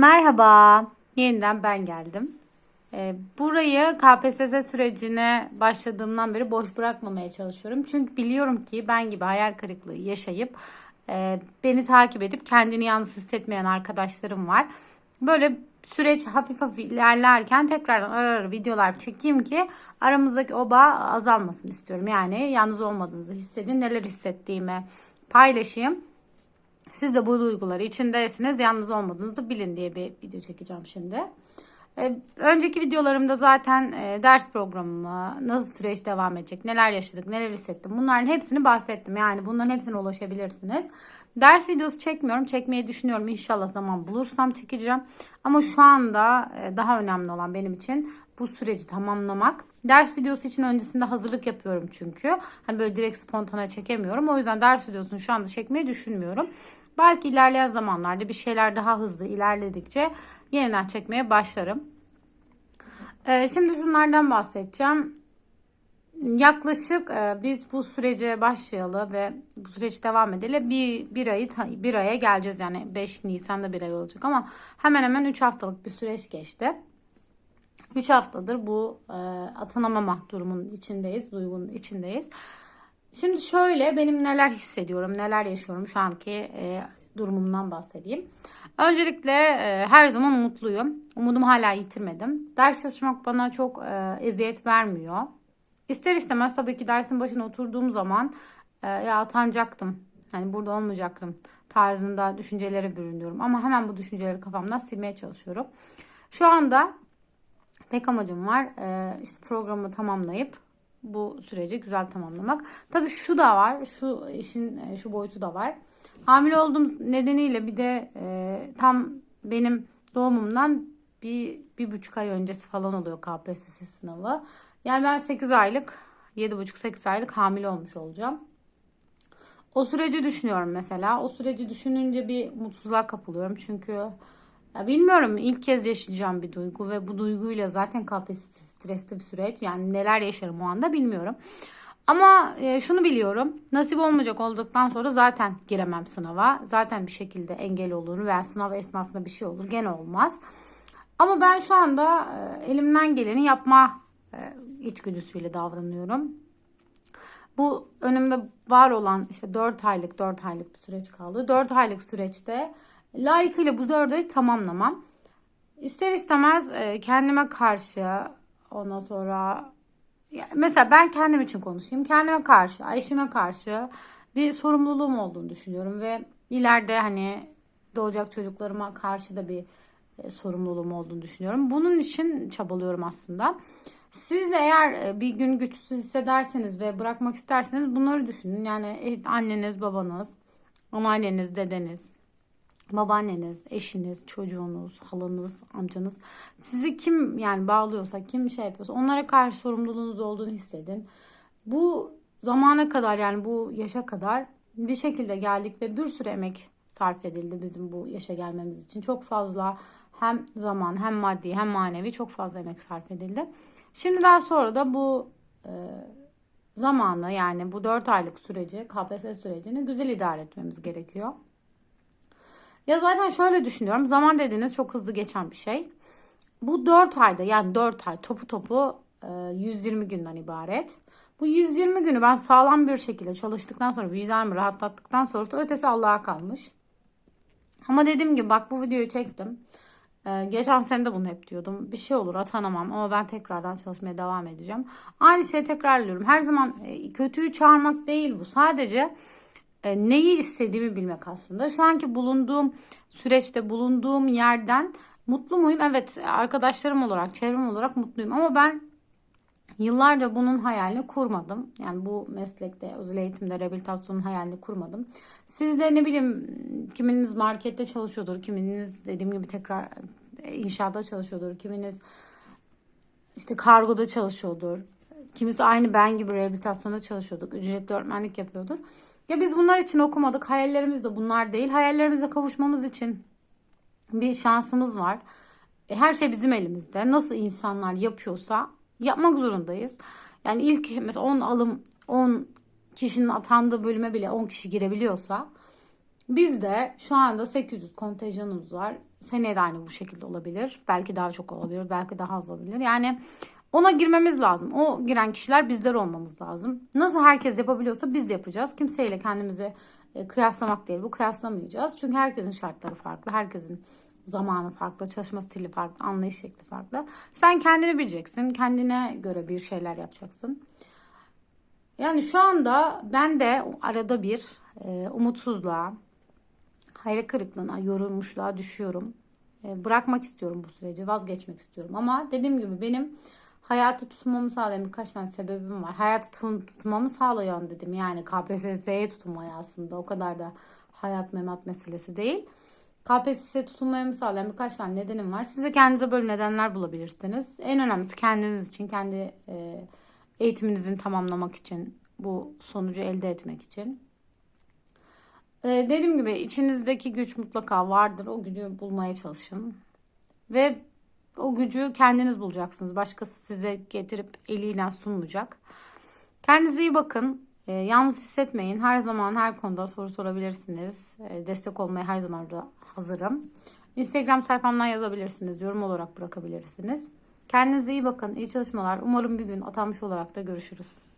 Merhaba, yeniden ben geldim. Ee, burayı KPSS sürecine başladığımdan beri boş bırakmamaya çalışıyorum. Çünkü biliyorum ki ben gibi hayal kırıklığı yaşayıp e, beni takip edip kendini yalnız hissetmeyen arkadaşlarım var. Böyle süreç hafif hafif ilerlerken tekrardan ara ara videolar çekeyim ki aramızdaki o bağ azalmasın istiyorum. Yani yalnız olmadığınızı hissedin, neler hissettiğimi paylaşayım. Siz de bu duyguları içindeyseniz yalnız olmadığınızı bilin diye bir video çekeceğim şimdi. Ee, önceki videolarımda zaten e, ders programımı, nasıl süreç devam edecek, neler yaşadık, neler hissettim bunların hepsini bahsettim. Yani bunların hepsine ulaşabilirsiniz. Ders videosu çekmiyorum. Çekmeyi düşünüyorum. İnşallah zaman bulursam çekeceğim. Ama şu anda e, daha önemli olan benim için bu süreci tamamlamak. Ders videosu için öncesinde hazırlık yapıyorum çünkü. Hani böyle direkt spontane çekemiyorum. O yüzden ders videosunu şu anda çekmeyi düşünmüyorum. Belki ilerleyen zamanlarda bir şeyler daha hızlı ilerledikçe yeniden çekmeye başlarım. Ee, şimdi şunlardan bahsedeceğim. Yaklaşık e, biz bu sürece başlayalı ve bu süreç devam edeli bir, bir, ayı, bir aya geleceğiz. Yani 5 Nisan'da bir ay olacak ama hemen hemen 3 haftalık bir süreç geçti. 3 haftadır bu e, atanamama durumunun içindeyiz, duygunun içindeyiz. Şimdi şöyle benim neler hissediyorum, neler yaşıyorum şu anki e, durumumdan bahsedeyim. Öncelikle e, her zaman umutluyum. Umudumu hala yitirmedim. Ders çalışmak bana çok e, eziyet vermiyor. İster istemez tabii ki dersin başına oturduğum zaman e, ya atanacaktım. Hani burada olmayacaktım tarzında düşüncelere bürünüyorum. Ama hemen bu düşünceleri kafamdan silmeye çalışıyorum. Şu anda tek amacım var. E, işte programı tamamlayıp bu süreci güzel tamamlamak. Tabii şu da var. Şu işin e, şu boyutu da var. Hamile olduğum nedeniyle bir de e, tam benim doğumumdan bir, bir buçuk ay öncesi falan oluyor KPSS sınavı. Yani ben 8 aylık, 7,5-8 aylık hamile olmuş olacağım. O süreci düşünüyorum mesela. O süreci düşününce bir mutsuzluğa kapılıyorum. Çünkü ya bilmiyorum ilk kez yaşayacağım bir duygu ve bu duyguyla zaten KPSS stresli bir süreç. Yani neler yaşarım o anda bilmiyorum. Ama e, şunu biliyorum. Nasip olmayacak olduktan sonra zaten giremem sınava. Zaten bir şekilde engel olur veya sınav esnasında bir şey olur. Gene olmaz. Ama ben şu anda e, elimden geleni yapma e, içgüdüsüyle davranıyorum. Bu önümde var olan işte 4 aylık 4 aylık bir süreç kaldı. 4 aylık süreçte layıkıyla bu 4 ayı tamamlamam. İster istemez e, kendime karşı ondan sonra mesela ben kendim için konuşayım. Kendime karşı, eşime karşı bir sorumluluğum olduğunu düşünüyorum ve ileride hani doğacak çocuklarıma karşı da bir e, sorumluluğum olduğunu düşünüyorum. Bunun için çabalıyorum aslında. Siz de eğer e, bir gün güçsüz hissederseniz ve bırakmak isterseniz bunları düşünün. Yani anneniz, babanız, anneanneniz, dedeniz, babaanneniz, eşiniz, çocuğunuz, halanız, amcanız sizi kim yani bağlıyorsa, kim şey yapıyorsa onlara karşı sorumluluğunuz olduğunu hissedin. Bu zamana kadar yani bu yaşa kadar bir şekilde geldik ve bir sürü emek sarf edildi bizim bu yaşa gelmemiz için. Çok fazla hem zaman hem maddi hem manevi çok fazla emek sarf edildi. Şimdiden sonra da bu e, zamanı yani bu 4 aylık süreci KPSS sürecini güzel idare etmemiz gerekiyor. Ya zaten şöyle düşünüyorum. Zaman dediğiniz çok hızlı geçen bir şey. Bu 4 ayda yani 4 ay topu topu 120 günden ibaret. Bu 120 günü ben sağlam bir şekilde çalıştıktan sonra vicdanımı rahatlattıktan sonra da ötesi Allah'a kalmış. Ama dediğim gibi bak bu videoyu çektim. Ee, geçen sene de bunu hep diyordum. Bir şey olur atanamam ama ben tekrardan çalışmaya devam edeceğim. Aynı şeyi tekrarlıyorum. Her zaman e, kötüyü çağırmak değil bu. Sadece e, neyi istediğimi bilmek aslında. Şu anki bulunduğum süreçte bulunduğum yerden mutlu muyum? Evet arkadaşlarım olarak, çevrem olarak mutluyum ama ben yıllarca bunun hayalini kurmadım. Yani bu meslekte, özel eğitimde rehabilitasyonun hayalini kurmadım. Siz de ne bileyim kiminiz markette çalışıyordur, kiminiz dediğim gibi tekrar inşaatta çalışıyordur, kiminiz işte kargoda çalışıyordur. Kimisi aynı ben gibi rehabilitasyonda çalışıyorduk. Ücretli öğretmenlik yapıyordur. Ya biz bunlar için okumadık. Hayallerimiz de bunlar değil. Hayallerimize kavuşmamız için bir şansımız var. E, her şey bizim elimizde. Nasıl insanlar yapıyorsa yapmak zorundayız. Yani ilk mesela 10 alım 10 kişinin atandığı bölüme bile 10 kişi girebiliyorsa biz de şu anda 800 kontenjanımız var. Seneye de aynı bu şekilde olabilir. Belki daha çok olabilir. Belki daha az olabilir. Yani ona girmemiz lazım. O giren kişiler bizler olmamız lazım. Nasıl herkes yapabiliyorsa biz de yapacağız. Kimseyle kendimizi e, kıyaslamak değil. Bu kıyaslamayacağız. Çünkü herkesin şartları farklı. Herkesin zamanı farklı, çalışma stili farklı, anlayış şekli farklı. Sen kendini bileceksin. Kendine göre bir şeyler yapacaksın. Yani şu anda ben de arada bir e, umutsuzluğa, hayal kırıklığına, yorulmuşluğa düşüyorum. E, bırakmak istiyorum bu süreci, vazgeçmek istiyorum. Ama dediğim gibi benim hayatı tutmamı sağlayan birkaç tane sebebim var. Hayatı tut- tutmamı sağlayan dedim yani KPSS'ye tutunmaya aslında o kadar da hayat memat meselesi değil. KPSS'ye tutunmamı sağlayan birkaç tane nedenim var. Siz de kendinize böyle nedenler bulabilirsiniz. En önemlisi kendiniz için, kendi e, eğitiminizin tamamlamak için, bu sonucu elde etmek için. Ee, dediğim gibi içinizdeki güç mutlaka vardır. O gücü bulmaya çalışın. Ve o gücü kendiniz bulacaksınız. Başkası size getirip eliyle sunmayacak. Kendinize iyi bakın. Ee, yalnız hissetmeyin. Her zaman her konuda soru sorabilirsiniz. Ee, destek olmaya her zaman da hazırım. Instagram sayfamdan yazabilirsiniz. Yorum olarak bırakabilirsiniz. Kendinize iyi bakın. İyi çalışmalar. Umarım bir gün atanmış olarak da görüşürüz.